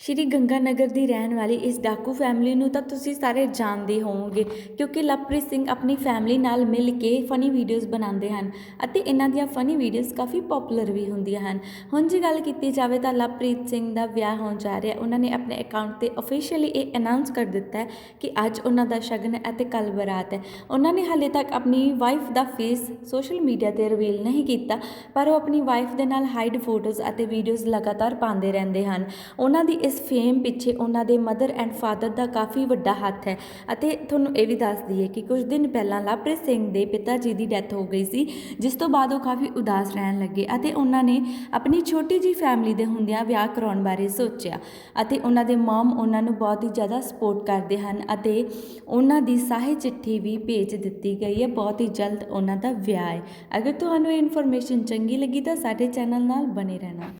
ਸ਼੍ਰੀ ਗੰਗਾਨਗਰ ਦੀ ਰਹਿਣ ਵਾਲੀ ਇਸ ਡਾਕੂ ਫੈਮਿਲੀ ਨੂੰ ਤਾਂ ਤੁਸੀਂ ਸਾਰੇ ਜਾਣਦੇ ਹੋਵੋਗੇ, ਕਿਉਂਕਿ ਲਵਪ੍ਰੀਤ ਸਿੰਘ ਆਪਣੀ ਫੈਮਿਲੀ ਨਾਲ ਮਿਲ ਕੇ ਫਨੀ ਵੀਡੀਓਜ਼ ਬਣਾਉਂਦੇ ਹਨ ਅਤੇ ਇਹਨਾਂ ਦੀਆਂ ਫਨੀ ਵੀਡੀਓਜ਼ ਕਾਫੀ ਪਪੂਲਰ ਵੀ ਹੁੰਦੀਆਂ ਹਨ। ਹੁਣ ਜੇ ਗੱਲ ਕੀਤੀ ਜਾਵੇ ਤਾਂ ਲਵਪ੍ਰੀਤ ਸਿੰਘ ਦਾ ਵਿਆਹ ਹੋਣ ਜਾ ਰਿਹਾ, ਉਹਨਾਂ ਨੇ ਆਪਣੇ ਅਕਾਊਂਟ ਤੇ ਅਫੀਸ਼ੀਅਲੀ ਇਹ ਅਨਾਉਂਸ ਕਰ ਦਿੱਤਾ ਹੈ ਕਿ ਅੱਜ ਉਹਨਾਂ ਦਾ ਸ਼ਗਨ ਹੈ ਅਤੇ ਕੱਲ ਬਰਾਤ ਹੈ। ਉਹਨਾਂ ਨੇ ਹਾਲੇ ਤੱਕ ਆਪਣੀ ਵਾਈਫ ਦਾ ਫੇਸ ਸੋਸ਼ਲ ਮੀਡੀਆ ਤੇ ਰਿਵੀਲ ਨਹੀਂ ਕੀਤਾ, ਪਰ ਉਹ ਆਪਣੀ ਵਾਈਫ ਦੇ ਨਾਲ ਹਾਈਡ ਫੋਟੋਜ਼ ਅਤੇ ਵੀਡੀਓਜ਼ ਲਗਾਤਾਰ ਪਾਉਂਦੇ ਰਹਿੰਦੇ ਹਨ। ਉਹਨਾਂ ਦੀ ਇਸ ਫੇਮ ਪਿੱਛੇ ਉਹਨਾਂ ਦੇ ਮਦਰ ਐਂਡ ਫਾਦਰ ਦਾ ਕਾਫੀ ਵੱਡਾ ਹੱਥ ਹੈ ਅਤੇ ਤੁਹਾਨੂੰ ਇਹ ਵੀ ਦੱਸ ਦਈਏ ਕਿ ਕੁਝ ਦਿਨ ਪਹਿਲਾਂ ਲਵਪ੍ਰੀਤ ਸਿੰਘ ਦੇ ਪਿਤਾ ਜੀ ਦੀ ਡੈਥ ਹੋ ਗਈ ਸੀ, ਜਿਸ ਤੋਂ ਬਾਅਦ ਉਹ ਕਾਫੀ ਉਦਾਸ ਰਹਿਣ ਲੱਗੇ ਅਤੇ ਉਹਨਾਂ ਨੇ ਆਪਣੀ ਛੋਟੀ ਜੀ ਫੈਮਿਲੀ ਦੇ ਹੁੰਦਿਆਂ ਵਿਆਹ ਕਰਾਉਣ ਬਾਰੇ ਸੋਚਿਆ ਅਤੇ ਉਹਨਾਂ ਦੇ ਮਮ ਉਹਨਾਂ ਨੂੰ ਬਹੁਤ ਹੀ ਜ਼ਿਆਦਾ ਸਪੋਰਟ ਕਰਦੇ ਹਨ ਅਤੇ ਉਹਨਾਂ ਦੀ ਸਾਹੇ ਚਿੱਠੀ ਵੀ ਭੇਜ ਦਿੱਤੀ ਗਈ ਹੈ, ਬਹੁਤ ਹੀ ਜਲਦ ਉਹਨਾਂ ਦਾ ਵਿਆਹ ਹੈ। ਅਗਰ ਤੁਹਾਨੂੰ ਇਹ ਇਨਫੋਰਮੇਸ਼ਨ ਚੰਗੀ ਲੱਗੀ ਤਾਂ ਸਾਡੇ ਚੈਨਲ ਨਾਲ ਬਣੇ ਰਹਿਣਾ।